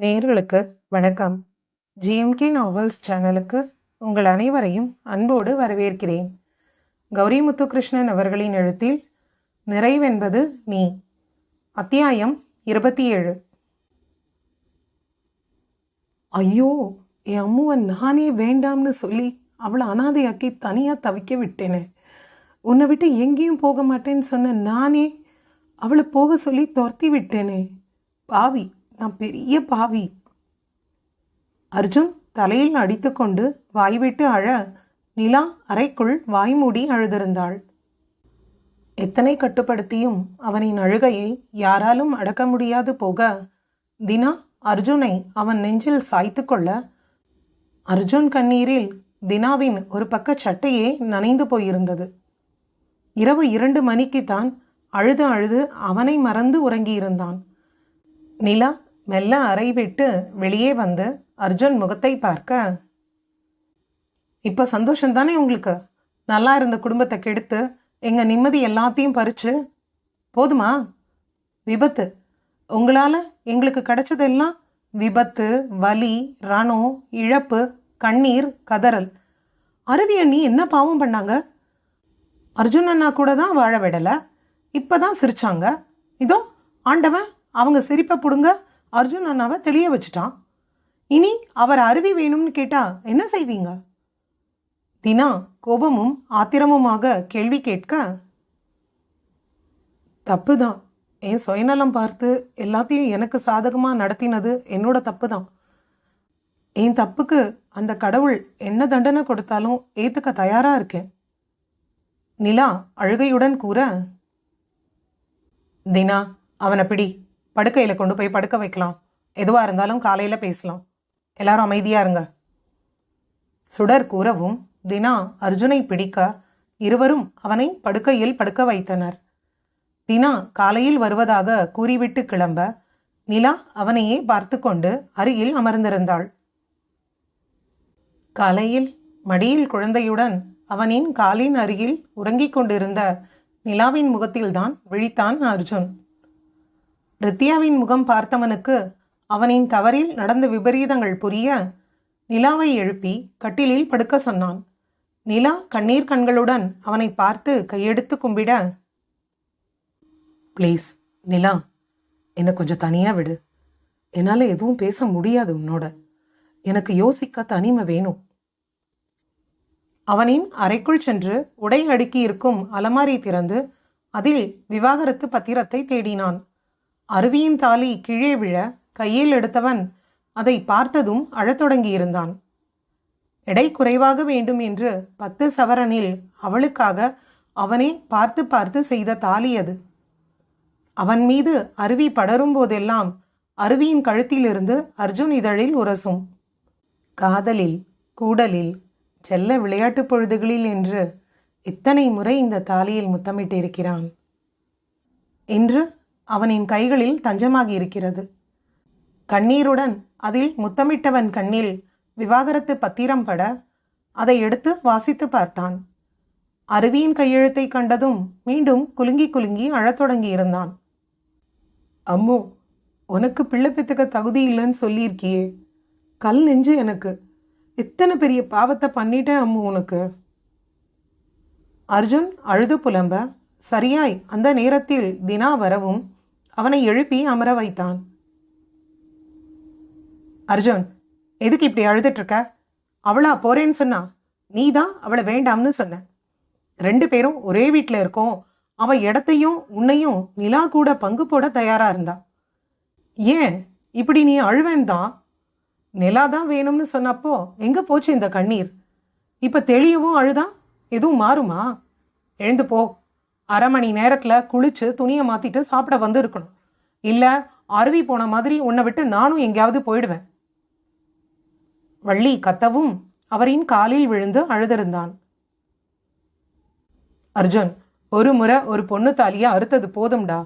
நேர்களுக்கு வணக்கம். GMK novels சேனலுக்கு உங்கள் அனைவரையும் அன்போடு வரவேற்கிறேன். கௌரி முத்துகிருஷ்ணன் அவர்களின் எழுத்தில் நிறைவென்பது நீ. அத்தியாயம் இருபத்தி ஏழு. ஐயோ என் அம்முவை நானே வேண்டாம்னு சொல்லி அவளை அனாதையாக்கி தனியாக தவிக்க விட்டேனே. உன்னை விட்டு எங்கேயும் போக மாட்டேன்னு சொன்ன நானே அவளை போக சொல்லி துரத்தி விட்டேனே. பாவி நான் பெரிய பாவி. அர்ஜுன் தலையில் அடித்துக்கொண்டு வாய்விட்டு அழ நிலா அறைக்குள் வாய் மூடி அழுதிருந்தாள். எத்தனை கட்டுப்படுத்தியும் அவனின் அழுகையை யாராலும் அடக்க முடியாது போக தினா அர்ஜுனை அவன் நெஞ்சில் சாய்த்து கொள்ள அர்ஜுன் கண்ணீரில் தினாவின் ஒரு பக்க சட்டையே நனைந்து போயிருந்தது. இரவு இரண்டு மணிக்குத்தான் அழுது அழுது அவனை மறந்து உறங்கியிருந்தான். நிலா மெல்ல அறை விட்டு வெளியே வந்து அர்ஜுன் முகத்தை பார்க்க இப்போ சந்தோஷம் தானே உங்களுக்கு? நல்லா இருந்த குடும்பத்தை கெடுத்து எங்கள் நிம்மதி எல்லாத்தையும் பறிச்சு போதுமா? விபத்து. உங்களால் எங்களுக்கு கிடைச்சதெல்லாம் விபத்து வலி ரணம் இழப்பு கண்ணீர் கதறல். அருவி அண்ணி என்ன பாவம் பண்ணாங்க? அர்ஜுன் அண்ணா கூட தான் வாழ விடலை. இப்போ தான் சிரிச்சாங்க. இதோ ஆண்டவன் அவங்க சிரிப்பை பிடுங்க அர்ஜுன் அண்ணாவை தெளிய வச்சுட்டான். இனி அவர் அருவி வேணும்னு கேட்டா என்ன செய்வீங்க? தினா கோபமும் ஆத்திரமுமாக கேள்வி கேட்க தப்பு தான் என் சுயநலம் பார்த்து எல்லாத்தையும் எனக்கு சாதகமாக நடத்தினது என்னோட தப்பு தான் என் தப்புக்கு அந்த கடவுள் என்ன தண்டனை கொடுத்தாலும் ஏற்றுக்க தயாராக இருக்கேன். நிலா அழுகையுடன் கூற தினா அவனை பிடி. படுக்கையில் கொண்டு போய் படுக்க வைக்கலாம். எதுவாக இருந்தாலும் காலையில் பேசலாம். எல்லாரும் அமைதியாக இருங்க. சுடர் கூறவும் தினா அர்ஜுனை பிடிக்க இருவரும் அவனை படுக்கையில் படுக்க வைத்தனர். தினா காலையில் வருவதாக கூறிவிட்டு கிளம்ப நிலா அவனையே பார்த்து கொண்டு அருகில் அமர்ந்திருந்தாள். காலையில் மடியில் குழந்தையுடன் அவனின் காலின் அருகில் உறங்கிக் கொண்டிருந்த நிலாவின் முகத்தில்தான் விழித்தான் அர்ஜுன். ரித்தியாவின் முகம் பார்த்தவனுக்கு அவனின் தவறில் நடந்த விபரீதங்கள் புரிய நிலாவை எழுப்பி கட்டிலில் படுக்க சொன்னான். நிலா கண்ணீர் கண்களுடன் அவனை பார்த்து கையெடுத்து கும்பிட ப்ளீஸ் நிலா என்னை கொஞ்சம் தனியாக விடு. என்னால் எதுவும் பேச முடியாது உன்னோட. எனக்கு யோசிக்க தனிமை வேணும். அவனின் அறைக்குள் சென்று உடை அடுக்கி இருக்கும் அலமாரி திறந்து அதில் விவாகரத்து பத்திரத்தை தேடினான். அருவியின் தாலி கீழே விழ கையில் எடுத்தவன் அதை பார்த்ததும் அழத் தொடங்கியிருந்தான் எடை குறைவாக வேண்டும் என்று பத்து சவரனில் அவளுக்காக அவனே பார்த்து பார்த்து செய்த தாலி அது. அவன் மீது அருவி படரும் போதெல்லாம் அருவியின் கழுத்திலிருந்து அர்ஜுன் இதழில் உரசும். காதலில் கூடலில் செல்ல விளையாட்டுப் பொழுதுகளில் என்று இத்தனை முறை இந்த தாலியில் முத்தமிட்டிருக்கிறான். இன்று அவனின் கைகளில் தஞ்சமாகி இருக்கிறது. கண்ணீருடன் அதில் முத்தமிட்டவன் கண்ணில் விவாகரத்து பத்திரம் பட அதை எடுத்து வாசித்து பார்த்தான். அருவியின் கையெழுத்தை கண்டதும் மீண்டும் குலுங்கி குலுங்கி அழத் தொடங்கியிருந்தான் அம்மு உனக்கு பிள்ளை பெத்துக்க தகுதி இல்லைன்னு சொல்லியிருக்கியே. கல் நெஞ்சு எனக்கு. எத்தனை பெரிய பாவத்தை பண்ணிட்டேன் அம்மு உனக்கு. அர்ஜுன் அழுது புலம்ப சரியாய் அந்த நேரத்தில் தினா வரவும் அவனை எழுப்பி அமர வைத்தான். அர்ஜுன் எதுக்கு இப்படி அழுதுட்டு இருக்க அவளா போறேன்னு சொன்னா நீ தான் அவளை வேண்டாம்னு சொன்ன. ரெண்டு பேரும் ஒரே வீட்டில் இருக்கோம். அவ இடத்தையும் உன்னையும் நிலா கூட பங்கு போட தயாரா இருந்தா. ஏன்? இப்படி நீ அழுவேன் தான். நிலா தான் வேணும்னு சொன்னப்போ எங்க போச்சு இந்த கண்ணீர்? இப்ப தெளியவும் அழுதா? எதுவும் மாறுமா? எழுந்து போ. அரை மணி நேரத்தில் குளிச்சு துணியை மாற்றிட்டு சாப்பிட வந்து இருக்கணும். இல்லை அருவி போன மாதிரி உன்னை விட்டு நானும் எங்கேயாவது போயிடுவேன். வள்ளி கத்தவும் அவரின் காலில் விழுந்து அழுதிருந்தான். அர்ஜுன் ஒரு முறை ஒரு பொண்ணு தாலியை அறுத்தது போதும்டா.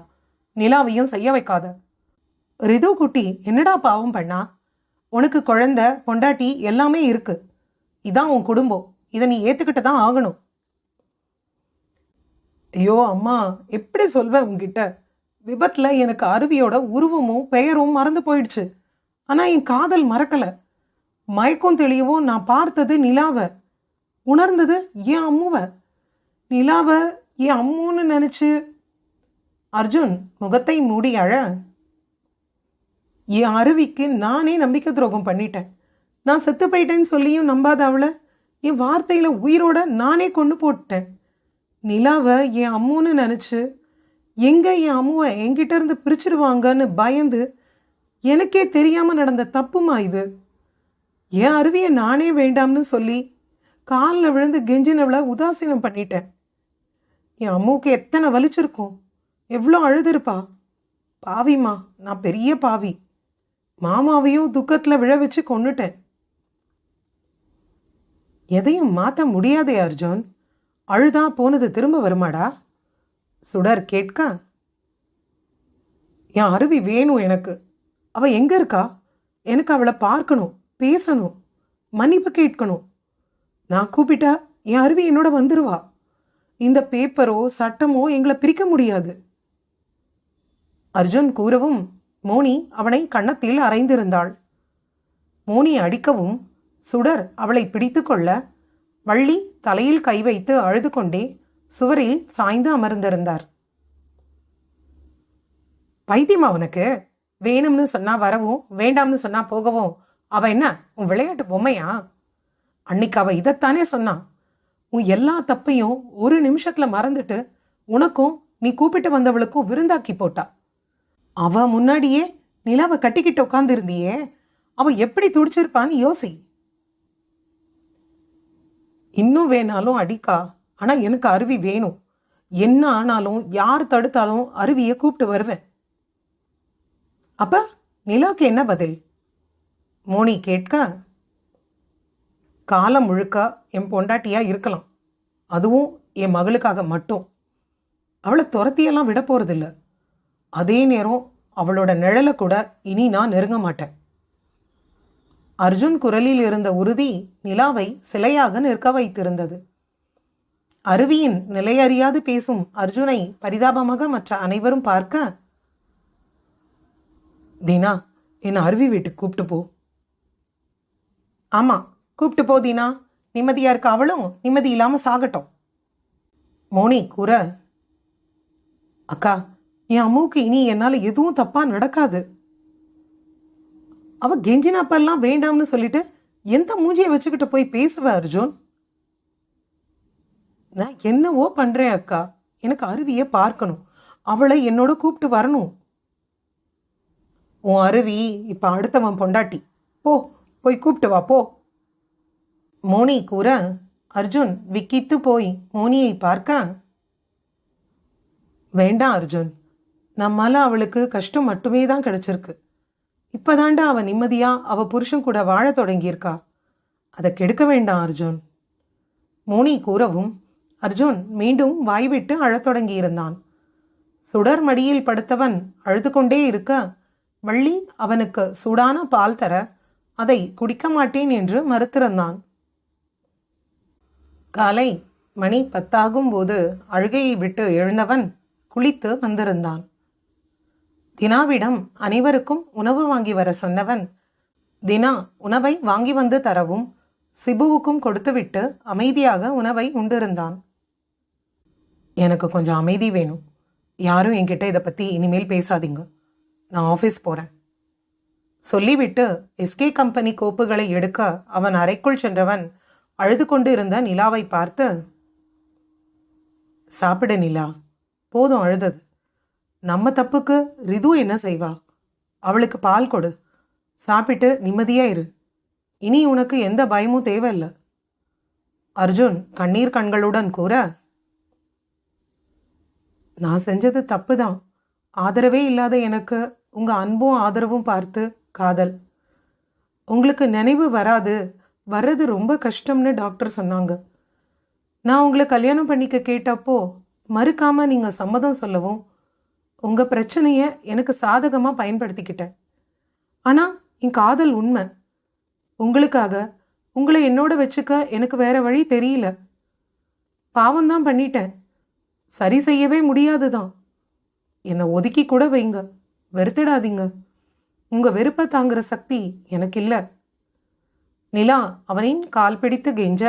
நிலாவையும் செய்ய வைக்காத. ரிது குட்டி என்னடா பாவம் பண்ணா? உனக்கு குழந்த பொண்டாட்டி எல்லாமே இருக்கு. இதான் உன் குடும்பம். இதை நீ ஏற்றுக்கிட்டு தான் ஆகணும். ஐயோ அம்மா எப்படி சொல்வேன் உங்ககிட்ட விபத்தில் எனக்கு அருவியோட உருவமும் பெயரும் மறந்து போயிடுச்சு. ஆனால் என் காதல் மறக்கலை. மயக்கம் தெளியவும் நான் பார்த்தது நிலாவை. உணர்ந்தது என் அம்முவை. நிலாவை என் அம்முன்னு நினச்சி அர்ஜுன் முகத்தை மூடி அழ. என் அருவிக்கு நானே நம்பிக்கை துரோகம் பண்ணிட்டேன். நான் செத்து போயிட்டேன்னு சொல்லியும் நம்பாத அவளை. என் வார்த்தையில் உயிரோட நானே கொண்டு போட்டேன். நிலாவை என் அம்முன்னு நினச்சி எங்கே என் அம்முவை என்கிட்ட இருந்து பிரிச்சிருவாங்கன்னு பயந்து எனக்கே தெரியாமல் நடந்த தப்புமா இது? என் அருவியை நானே வேண்டாம்னு சொல்லி காலில் விழுந்து கெஞ்சினவளை உதாசீனம் பண்ணிட்டேன். என் அம்முவுக்கு எத்தனை வலிச்சிருக்கும்? எவ்வளோ அழுதுருப்பா? பாவிம்மா நான் பெரிய பாவி. மாமாவையும் துக்கத்தில் விழ வச்சு கொண்டுட்டேன் எதையும் மாற்ற முடியாதே அர்ஜுன். அழுதா போனது திரும்ப வருமாடா? சுடர் கேட்க என் அருவி வேணும் எனக்கு. அவள் எங்கே இருக்கா? எனக்கு அவளை பார்க்கணும் பேசணும் மன்னிப்பு கேட்கணும். நான் கூப்பிட்டா என் அருவி என்னோட வந்துருவா. இந்த பேப்பரோ சட்டமோ எங்களை பிரிக்க முடியாது. அர்ஜுன் கூறவும் மோனி அவனை கன்னத்தில் அரைந்திருந்தாள் மோனி அடிக்கவும் சுடர் அவளை பிடித்து கொள்ள வள்ளி தலையில் கை வைத்து அழுது கொண்டே சுவரில் சாய்ந்து அமர்ந்திருந்தார். பைத்தியமா உனக்கு? வேணும்னு சொன்னா வரவும் வேண்டாம்னு சொன்னா போகவும் அவ என்ன உன் விளையாட்டு பொம்மையா? அன்னைக்கு அவ இதைத்தானே சொன்னான் உன் எல்லா தப்பையும் ஒரு நிமிஷத்துல மறந்துட்டு உனக்கும் நீ கூப்பிட்டு வந்தவளுக்கும் விருந்தாக்கி போட்டா. அவ முன்னாடியே நிலாவை கட்டிக்கிட்டு உட்காந்துருந்தியே அவ எப்படி துடிச்சிருப்பான்னு யோசி. இன்னும் வேணாலும் அடிக்கா. ஆனால் எனக்கு அருவி வேணும். என்ன ஆனாலும் யார் தடுத்தாலும் அருவியை கூப்பிட்டு வருவேன். அப்ப நிலாக்கு என்ன பதில்? மோனி கேட்க காலம் முழுக்க என் பொண்டாட்டியா இருக்கலாம். அதுவும் என் மகளுக்காக மட்டும். அவளை துரத்தியெல்லாம் விட போகிறதில்ல அதே நேரம் அவளோட நிழலை கூட இனி நான் நெருங்க மாட்டேன். அர்ஜுன் குரலில் இருந்த உறுதி நிலாவை சிலையாக நிற்க வைத்திருந்தது. அருவியின் நிலையறியாது பேசும் அர்ஜுனை பரிதாபமாக மற்ற அனைவரும் பார்க்க தீனா என்னை அருவி வீட்டுக்கு கூப்பிட்டு போ. ஆமா கூப்பிட்டு போ தீனா. நிம்மதியா இருக்க அவளும் நிம்மதி இல்லாம சாகட்டும். மோனி கூற அக்கா என் அம்மாவுக்கு இனி என்னால் எதுவும் தப்பா நடக்காது. அவள் கெஞ்சினாப்பெல்லாம் வேண்டாம்னு சொல்லிட்டு எந்த மூஞ்சியை வச்சுக்கிட்டு போய் பேசுவ அர்ஜுன்? நான் என்னவோ பண்ணுறேன் அக்கா. எனக்கு அருவியை பார்க்கணும். அவளை என்னோட கூப்பிட்டு வரணும். உன் அருவி இப்போ அடுத்தவன் பொண்டாட்டி. போ போய் கூப்பிட்டு வா போ. மோனி கூற அர்ஜுன் விக்கித்து போய் மோனியை பார்க்க? வேண்டாம் அர்ஜுன். நம்மால் அவளுக்கு கஷ்டம் மட்டுமே தான் கிடச்சிருக்கு. இப்பதாண்டா அவ நிம்மதியா அவ புருஷன் கூட வாழ தொடங்கியிருக்கா? அதை கெடுக்க வேண்டாம் அர்ஜுன். மோனி கூறவும் அர்ஜுன் மீண்டும் வாய்விட்டு அழத் தொடங்கியிருந்தான். சுடர் மடியில் படுத்தவன் அழுது கொண்டே இருக்க வள்ளி அவனுக்கு சூடான பால் தர அதை குடிக்க மாட்டேன் என்று மறுத்திருந்தான். காலை மணி பத்தாகும் போது அழுகையை விட்டு எழுந்தவன் குளித்து வந்திருந்தான். தினாவிடம் அனைவருக்கும் உணவு வாங்கி வர சொன்னவன். தினா உணவை வாங்கி வந்து தரவும் சிபுவுக்கும் கொடுத்துவிட்டு அமைதியாக உணவை உண்டிருந்தான். எனக்கு கொஞ்சம் அமைதி வேணும். யாரும் என்கிட்ட இதை பற்றி இனிமேல் பேசாதீங்க. நான் ஆஃபீஸ் போகிறேன் சொல்லிவிட்டு எஸ்கே கம்பெனி கோப்புகளை எடுக்க அவன் அறைக்குள் சென்றவன் அழுது கொண்டு இருந்த நிலாவை பார்த்து சாப்பிடு நிலா. போதும் அழுதது. நம்ம தப்புக்கு ரிது என்ன செய்வா? அவளுக்கு பால் கொடு. சாப்பிட்டு நிம்மதியாக இரு. இனி உனக்கு எந்த பயமும் தேவையில்லை. அர்ஜுன் கண்ணீர் கண்களுடன் கூற நான் செஞ்சது தப்பு தான் ஆதரவே இல்லாத எனக்கு உங்கள் அன்பும் ஆதரவும் பார்த்து காதல். உங்களுக்கு நினைவு வராது. வர்றது ரொம்ப கஷ்டம்னு டாக்டர் சொன்னாங்க. நான் உங்களை கல்யாணம் பண்ணிக்க கேட்டப்போ மறுக்காமல் நீங்கள் சம்மதம் சொல்லவும் உங்கள் பிரச்சனையை எனக்கு சாதகமாக பயன்படுத்திக்கிட்டேன். ஆனால் என் காதல் உண்மை. உங்களுக்காக உங்களை என்னோட வச்சுக்க எனக்கு வேற வழி தெரியல. பாவம்தான் பண்ணிட்டேன். சரி செய்யவே முடியாது தான். என்னை ஒதுக்கி கூட வைங்க. வெறுத்துடாதீங்க. உங்கள் வெறுப்பை தாங்குற சக்தி எனக்கு இல்லை. நிலா அவனின் கால் பிடித்து கெஞ்ச.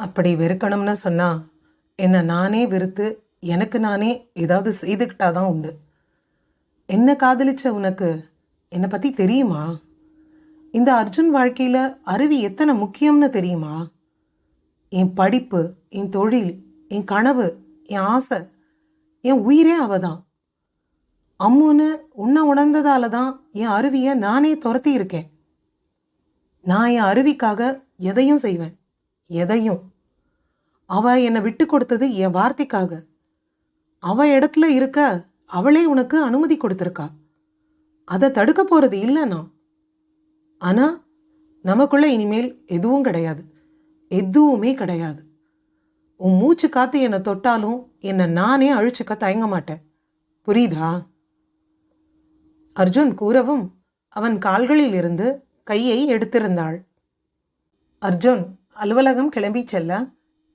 அப்படி வெறுக்கணும்னு சொன்னா என்னை நானே வெறுத்து எனக்கு நானே ஏதாவது செய்துக்கிட்டாதான் உண்டு. என்ன காதலிச்ச உனக்கு? என்னை பற்றி தெரியுமா? இந்த அர்ஜுன் வாழ்க்கையில் அருவி எத்தனை முக்கியம்னு தெரியுமா? என் படிப்பு என் தொழில் என் கனவு என் ஆசை என் உயிரே அவ தான் அம்முன்னு உன்னை உணர்ந்ததால தான் என் அருவியை நானே துரத்தி இருக்கேன். நான் என் அருவிக்காக எதையும் செய்வேன். எதையும். அவ என்னை விட்டு கொடுத்தது என் வார்த்தைக்காக. அவ இடத்துல இருக்க அவளே உனக்கு அனுமதி கொடுத்துருக்கா. அதை தடுக்க போகிறது இல்லைண்ணா ஆனால் நமக்குள்ளே நமக்குள்ள இனிமேல் எதுவும் கிடையாது. எதுவுமே கிடையாது. உன் மூச்சு காத்து என்னை தொட்டாலும் என்னை நானே அழிச்சுக்க தயங்க மாட்டேன். புரியுதா? அர்ஜுன் கூறவும் அவன் கால்களில் இருந்து கையை எடுத்திருந்தாள். அர்ஜுன் அலுவலகம் கிளம்பி செல்ல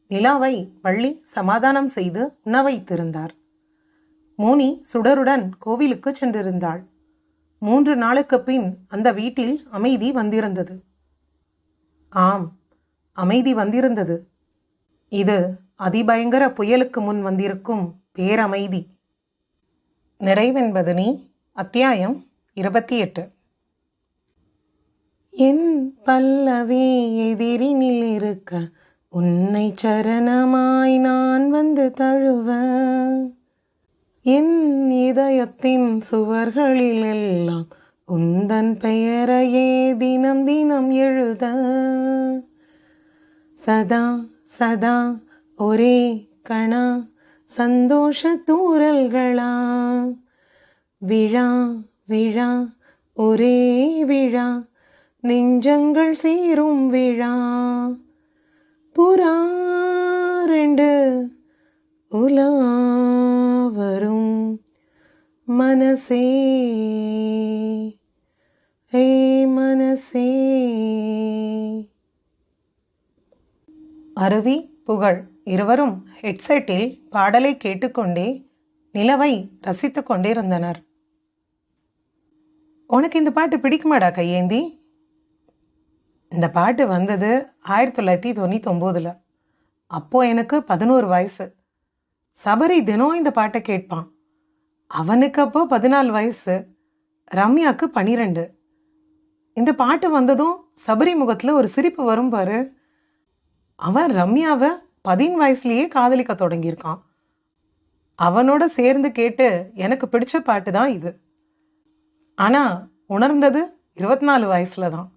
நிலாவை வள்ளி சமாதானம் செய்து உண்ண வைத்திருந்தார் மோனி சுடருடன் கோவிலுக்கு சென்றிருந்தாள். மூன்று நாளுக்கு பின் அந்த வீட்டில் அமைதி வந்திருந்தது. ஆம் அமைதி வந்திருந்தது. இது அதிபயங்கர புயலுக்கு முன் வந்திருக்கும் பேரமைதி. நிறைவென்பது நீ அத்தியாயம் இருபத்தி எட்டு என் பல்லவே எதிரினில் இருக்க உன்னை சரணமாய் நான் வந்து தழுவ என் இதயத்தின் சுவர்களில் எல்லாம் உந்தன் பெயரையே தினம் தினம் எழுத. சதா சதா ஒரே கணா சந்தோஷ தூரல்களா. விழா விழா ஒரே விழா நெஞ்சங்கள் சீரும் விழா. புறா ரெண்டு உலா வரும் மனசே. ஹே மனசே. அருவி புகழ் இருவரும் ஹெட்செட்டில் பாடலை கேட்டுக்கொண்டே நிலவை ரசித்து கொண்டிருந்தனர். உனக்கு இந்த பாட்டு பிடிக்குமாடா கையேந்தி? இந்த பாட்டு வந்தது ஆயிரத்தி தொள்ளாயிரத்தி தொண்ணூத்தொம்போதில். அப்போது எனக்கு பதினோரு வயசு. சபரி தினம் இந்த பாட்டை கேட்பான். அவனுக்கு அப்போ பதினாலு வயசு. ரம்யாவுக்கு பன்னிரெண்டு இந்த பாட்டு வந்ததும் சபரி முகத்தில் ஒரு சிரிப்பு வரும் பாரு. அவன் ரம்யாவை பதின் வயசுலேயே காதலிக்க தொடங்கியிருக்கான். அவனோட சேர்ந்து கேட்டு எனக்கு பிடிச்ச பாட்டு தான் இது. ஆனால் உணர்ந்தது இருபத்தி நாலு வயசில் தான்.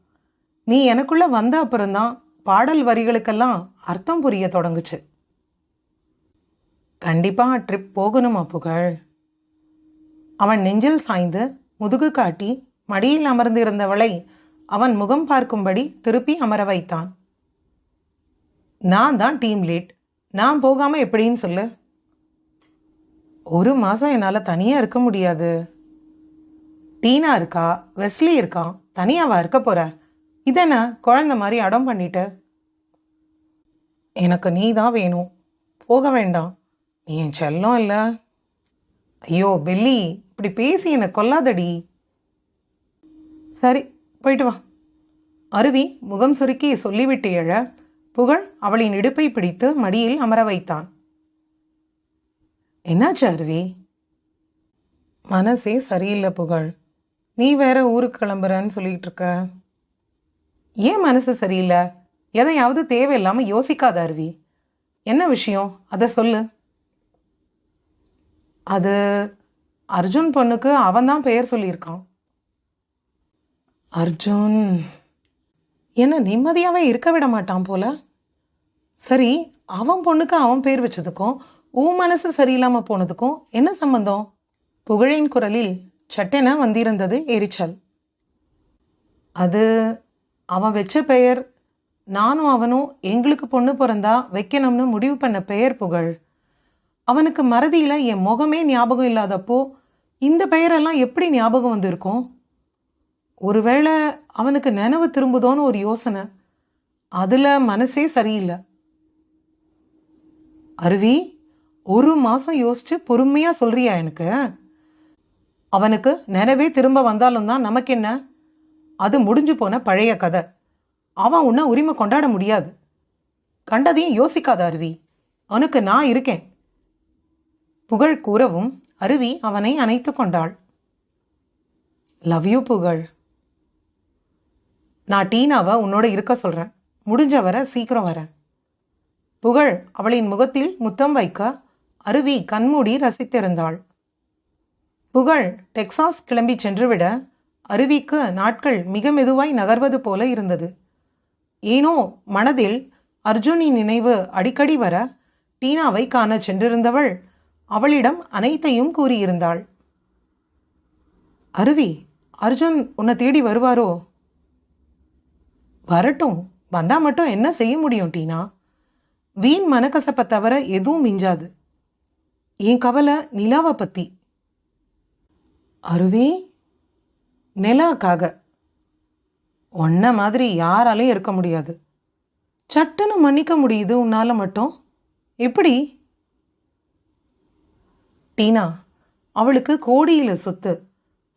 நீ எனக்குள்ளே வந்த அப்புறம்தான் பாடல் வரிகளுக்கெல்லாம் அர்த்தம் புரிய தொடங்குச்சு. கண்டிப்பாக ட்ரிப் போகணுமா புகழ்? அவன் நெஞ்சில் சாய்ந்து முதுகு காட்டி மடியில் அமர்ந்திருந்தவளை அவன் முகம் பார்க்கும்படி திருப்பி அமர வைத்தான். நான் தான் டீம் லீட். நான் போகாமல் எப்படின்னு சொல்லு. ஒரு மாதம் என்னால் தனியாக இருக்க முடியாது. டீனா இருக்கா? வெஸ்லி இருக்கான் தனியாவா இருக்க போற? இதென்ன குழந்த மாதிரி அடம் பண்ணிட்ட? எனக்கு நீ தான் வேணும். போக வேண்டாம். நீ என் செல்லம் இல்லை. ஐயோ பெல்லி இப்படி பேசி என்னை கொல்லாதடி. சரி போயிட்டு வா. அருவி முகம் சுருக்கி சொல்லிவிட்டு எழ. புகழ் அவளின் இடுப்பை பிடித்து மடியில் அமர வைத்தான். என்னாச்சு அருவி? மனசே சரியில்லை புகழ். நீ வேற ஊருக்கு கிளம்புறன்னு சொல்லிட்டு இருக்க. ஏன் மனசு சரியில்லை? எதையாவது தேவையில்லாமல் யோசிக்காத அருவி. என்ன விஷயம்? அதை சொல்லு. அது அர்ஜுன் பொண்ணுக்கு அவன் தான் பெயர் சொல்லியிருக்கான். அர்ஜுன். என்ன நிம்மதியாகவே இருக்க விட மாட்டான் போல? சரி அவன் பொண்ணுக்கு அவன் பேர் வச்சதுக்கும் உன் மனசு சரியில்லாமல் போனதுக்கும் என்ன சம்பந்தம்? புகழின் குரலில் சட்டென வந்திருந்தது எரிச்சல். அது அவன் வச்ச பெயர் நானும் அவனும் எங்களுக்கு பொண்ணு பிறந்தா வைக்கணும்னு முடிவு பண்ண பெயர் புகழ். அவனுக்கு மறதியில் என் முகமே ஞாபகம் இல்லாதப்போ இந்த பெயரெல்லாம் எப்படி ஞாபகம் வந்திருக்கும்? ஒருவேளை அவனுக்கு நினைவு திரும்புதோன்னு ஒரு யோசனை. அதில் மனசே சரியில்லை. அருவி ஒரு மாதம் யோசிச்சு பொறுமையாக சொல்கிறியா எனக்கு? அவனுக்கு நினைவே திரும்ப வந்தாலும் தான் நமக்கு என்ன அது முடிஞ்சு போன பழைய கதை. அவன் உன்னை உரிமை கொண்டாட முடியாது. கண்டதையும் யோசிக்காத அருவி. அவனுக்கு நான் இருக்கேன். புகழ் கூறவும் அருவி அவனை அணைத்து கொண்டாள். லவ் யூ புகழ். நான் டீனாவை உன்னோட இருக்க சொல்கிறேன் முடிஞ்ச வர சீக்கிரம் வரேன். புகழ் அவளின் முகத்தில் முத்தம் வைக்க அருவி கண்மூடி ரசித்திருந்தாள். புகழ் டெக்சாஸ் கிளம்பி சென்றுவிட அருவிக்கு நாட்கள் மிக மெதுவாய் நகர்வது போல இருந்தது. ஏனோ மனதில் அர்ஜுனின் நினைவு அடிக்கடி வர டீனாவை காண சென்றிருந்தவள் அவளிடம் அனைத்தையும் கூறியிருந்தாள். அருவி அர்ஜுன் உன்னை தேடி வருவாரோ? வரட்டும் வந்தா மட்டும் என்ன செய்ய முடியும் டீனா? வீண் மனக்கசப்பை தவிர எதுவும் மிஞ்சாது. என் கவலை நிலாவை பத்தி. அருவி நிலாக்காக. உன்ன மாதிரி யாராலையும் இருக்க முடியாது. சட்டுன்னு மன்னிக்க முடியுது உன்னால மட்டும். எப்படி டீனா அவளுக்கு கோடியில் சொத்து.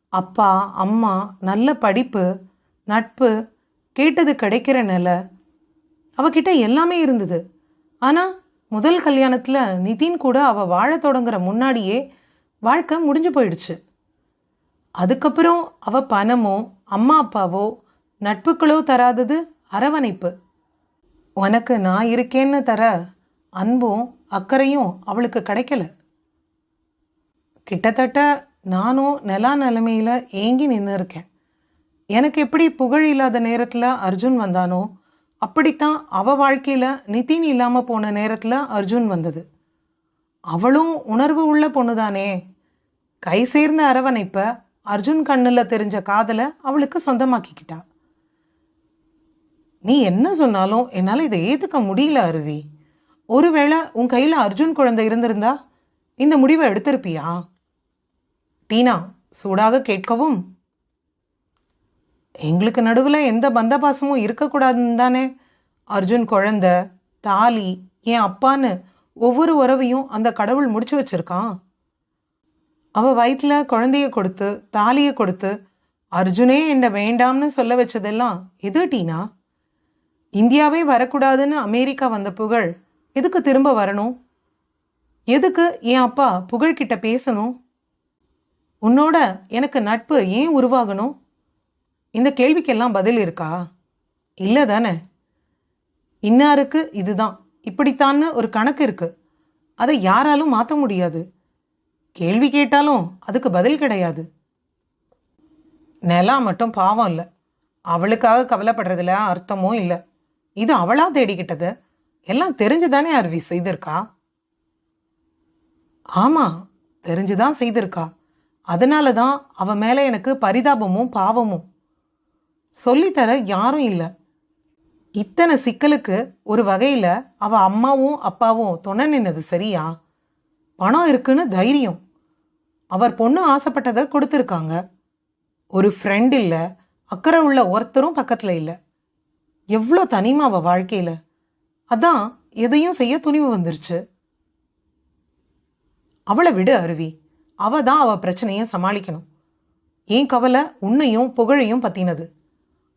அப்பா அம்மா நல்ல படிப்பு நட்பு கேட்டது கிடைக்கிற நிலை. அவகிட்ட எல்லாமே இருந்தது. ஆனால் முதல் கல்யாணத்தில் நிதின் கூட அவள் வாழ தொடங்குற முன்னாடியே வாழ்க்கை முடிஞ்சு போயிடுச்சு. அதுக்கப்புறம் அவள் பணமோ அம்மா அப்பாவோ நட்புகளோ தராதது அரவணைப்பு. உனக்கு நான் இருக்கேன்னு தர அன்பும் அக்கறையும் அவளுக்கு கிடைக்கல. கிட்டத்தட்ட நானும் நிலா நிலைமையில் ஏங்கி நின்று இருக்கேன். எனக்கு எப்படி புகழ் இல்லாத நேரத்தில் அர்ஜுன் வந்தானோ அப்படித்தான் அவ வாழ்க்கையில் நிதின் இல்லாமல் போன நேரத்தில் அர்ஜுன் வந்தது. அவளும் உணர்வு உள்ள பொண்ணுதானே. கை சேர்ந்த அரவணைப்பை அர்ஜுன் கண்ணில் தெரிஞ்ச காதலை அவளுக்கு சொந்தமாக்கிக்கிட்டா. நீ என்ன சொன்னாலும் என்னால் இதை ஏற்றுக்க முடியல அருவி. ஒருவேளை உன் கையில் அர்ஜுன் குழந்தை இருந்திருந்தா இந்த முடிவை எடுத்திருப்பியா? டீனா சூடாக கேட்கவும் எங்களுக்கு நடுவில் எந்த பந்தபாசமும் இருக்கக்கூடாதுன்னு தானே? அர்ஜுன் குழந்தை தாலி என் அப்பான்னு ஒவ்வொரு உறவையும் அந்த கடவுள் முடிச்சு வச்சிருக்கான். அவள் வயிற்றில் குழந்தைய கொடுத்து தாலியை கொடுத்து அர்ஜுனே என்னை வேண்டாம்னு சொல்ல வச்சதெல்லாம் எது டீனா? இந்தியாவே வரக்கூடாதுன்னு அமெரிக்கா வந்த புகழ் எதுக்கு திரும்ப வரணும்? எதுக்கு என் அப்பா புகழ்கிட்ட பேசணும்? உன்னோட எனக்கு நட்பு ஏன் உருவாகணும்? இந்த கேள்விக்கெல்லாம் பதில் இருக்கா? இல்லை தானே. இன்னாருக்கு இதுதான் இப்படித்தான்னு ஒரு கணக்கு இருக்கு. அதை யாராலும் மாற்ற முடியாது. கேள்வி கேட்டாலும் அதுக்கு பதில் கிடையாது. நிலா மட்டும் பாவம் இல்லை. அவளுக்காக கவலைப்படுறதுல அர்த்தமும் இல்லை. இது அவளா தேடிக்கிட்டது? எல்லாம் தெரிஞ்சுதானே அருவி செய்திருக்கா? ஆமாம் தெரிஞ்சுதான் செய்திருக்கா. அதனால தான் அவ மேலே எனக்கு பரிதாபமும் பாவமும். சொல்லித்தர யாரும் இல்லை. இத்தனை சிக்கலுக்கு ஒரு வகையில் அவ அம்மாவும் அப்பாவும் துணை நின்னது சரியா? பணம் இருக்குன்னு தைரியம். அவர் பொண்ணு ஆசைப்பட்டதை கொடுத்துருக்காங்க. ஒரு ஃப்ரெண்ட் இல்லை அக்கறை உள்ள ஒருத்தரும் பக்கத்தில் இல்லை. எவ்வளோ தனிமா அவள் வாழ்க்கையில். அதான் எதையும் செய்ய துணிவு வந்துருச்சு. அவளை விடு அருவி. அவ தான் அவள் பிரச்சனையை சமாளிக்கணும். ஏன் கவலை உன்னையும் புகழையும் பற்றினது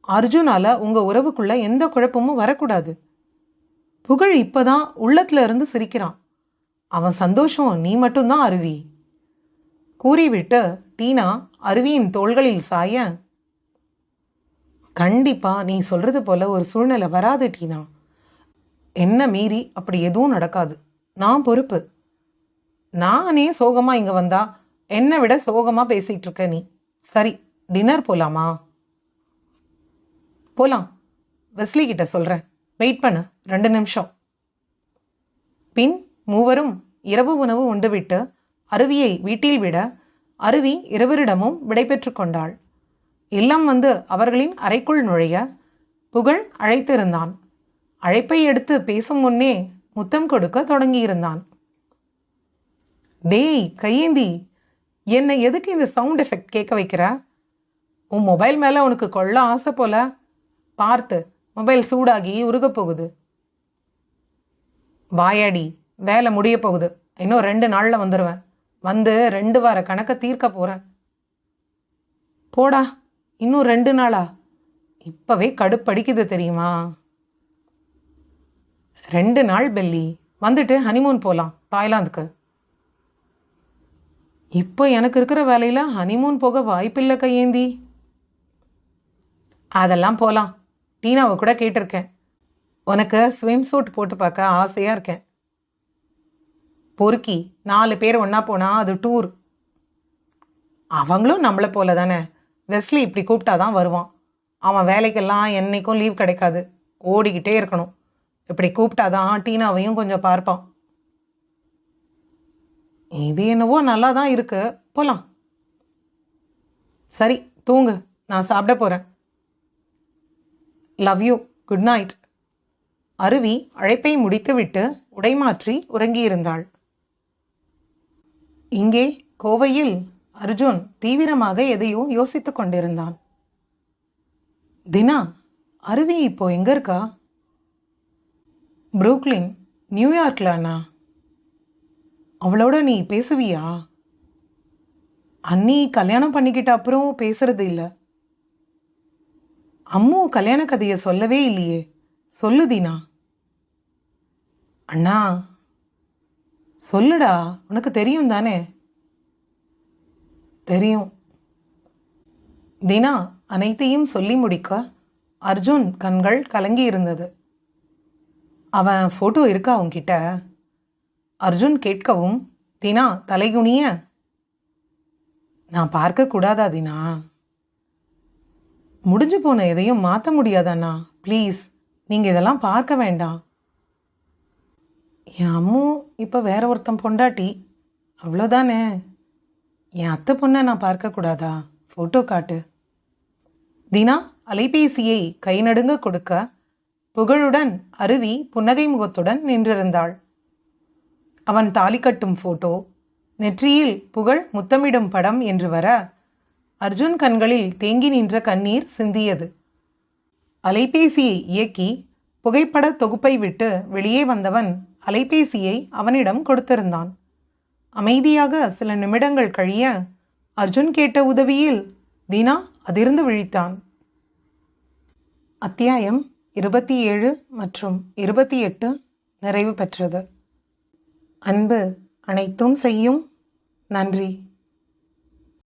அர்ஜுனால உங்கள் உறவுக்குள்ள எந்த குழப்பமும் வரக்கூடாது. புகழ் இப்போதான் உள்ளத்துல இருந்து சிரிக்கிறான். அவன் சந்தோஷம் நீ மட்டும்தான் அருவி. கூறிவிட்டு டீனா அருவியின் தோள்களில் சாய கண்டிப்பாக நீ சொல்கிறது போல் ஒரு சூழ்நிலை வராது டீனா. என்ன மீறி அப்படி எதுவும் நடக்காது. நான் பொறுப்பு. நானே சோகமாக இங்கே வந்தா என்னை விட சோகமாக பேசிட்டு இருக்க நீ. சரி டின்னர் போகலாமா போகலாம் வெஸ்லி கிட்ட சொல்கிறேன் வெயிட் பண்ணு. ரெண்டு நிமிஷம். பின் மூவரும் இரவு உணவு உண்டுவிட்டு அருவியை வீட்டில் விட அருவி இருவரிடமும் விடைபெற்று கொண்டாள். இல்லம் வந்து அவர்களின் அறைக்குள் நுழைய புகழ் அழைத்திருந்தான். அழைப்பை எடுத்து பேசும் முன்னே முத்தம் கொடுக்க தொடங்கியிருந்தான். டேய் கையேந்தி என்னை எதுக்கு இந்த சவுண்ட் எஃபெக்ட் கேட்க வைக்கிற? உன் மொபைல் மேலே உனக்கு கொள்ள ஆசை போல. பார்த்து மொபைல் சூடாகி உருகப் போகுது. வாயாடி வேலை முடிய போகுது. இன்னும் ரெண்டு நாளில் வந்துடுவேன் வந்து ரெண்டு வார கணக்கை தீர்க்க போகிறேன் போடா இன்னும் ரெண்டு நாளா? இப்போவே கடுப்படிக்குது தெரியுமா? ரெண்டு நாள் பெல்லி. வந்துட்டு ஹனிமூன் போகலாம் தாய்லாந்துக்கு. இப்போ எனக்கு இருக்கிற வேலையில் ஹனிமூன் போக வாய்ப்பில்லை கையேந்தி. அதெல்லாம் போகலாம் டீனாவை கூட கேட்டிருக்கேன். உனக்கு ஸ்விம் சூட் போட்டு பார்க்க ஆசையாக இருக்கேன். பொறுக்கி நாலு பேர் ஒன்றா போனால் அது டூர் அவங்களும் நம்மளை போல தானே வெஸ்லி இப்படி கூப்பிட்டா தான் வருவான். அவன் வேலைக்கெல்லாம் என்றைக்கும் லீவ் கிடைக்காது. ஓடிக்கிட்டே இருக்கணும். இப்படி கூப்பிட்டா தான் டீனாவையும் கொஞ்சம் பார்ப்பான். இது என்னவோ நல்லா தான் இருக்கு. போகலாம் சரி தூங்கு. நான் சாப்பிட போகிறேன் லவ் யூ குட் நைட் அருவி அழைப்பை முடித்துவிட்டு உடைமாற்றி உறங்கியிருந்தாள். இங்கே கோவையில் அர்ஜுன் தீவிரமாக எதையோ யோசித்துக் கொண்டிருந்தான். தினா அருவி இப்போ எங்க இருக்கா? புரூக்லின் நியூயார்க்ல அண்ணா. அவளோட நீ பேசுவியா? அண்ணி கல்யாணம் பண்ணிக்கிட்ட அப்புறம் பேசுறது இல்லை. அம்மு கல்யாண கதையை சொல்லவே இல்லையே. சொல்லு தீனா. அண்ணா சொல்லுடா உனக்கு தெரியும் தானே? தெரியும். தினா அனைத்தையும் சொல்லி முடிக்க அர்ஜுன் கண்கள் கலங்கி இருந்தது. அவன் ஃபோட்டோ இருக்கா உன்கிட்ட? அர்ஜுன் கேட்கவும் தினா தலைகுனிய நான் பார்க்கக்கூடாதா தினா? முடிஞ்சு போன எதையும் மாற்ற முடியாதாண்ணா ப்ளீஸ் நீங்கள் இதெல்லாம் பார்க்க வேண்டாம். என் அம்மு இப்போ வேற ஒருத்தன் பொண்டாட்டி. அவ்வளோதானே என் அத்தை பொண்ணை நான் பார்க்கக்கூடாதா ஃபோட்டோ காட்டு. தினா அலைபேசியை கை நடுங்க கொடுக்க புகழுடன் அருவி புன்னகை முகத்துடன் நின்றிருந்தாள். அவன் தாலி கட்டும் ஃபோட்டோ நெற்றியில் புகழ் முத்தமிடும் படம் என்று வர அர்ஜுன் கண்களில் தேங்கி நின்ற கண்ணீர் சிந்தியது. அலைபேசியை இயக்கி புகைப்பட தொகுப்பை விட்டு வெளியே வந்தவன் அலைபேசியை அவனிடம் கொடுத்திருந்தான். அமைதியாக சில நிமிடங்கள் கழிய அர்ஜுன் கேட்ட உதவியில் தினா அதிர்ந்து விழித்தான். அத்தியாயம் இருபத்தி ஏழு மற்றும் இருபத்தி எட்டு நிறைவு பெற்றது. அன்பு அனைத்தும் செய்யும். நன்றி.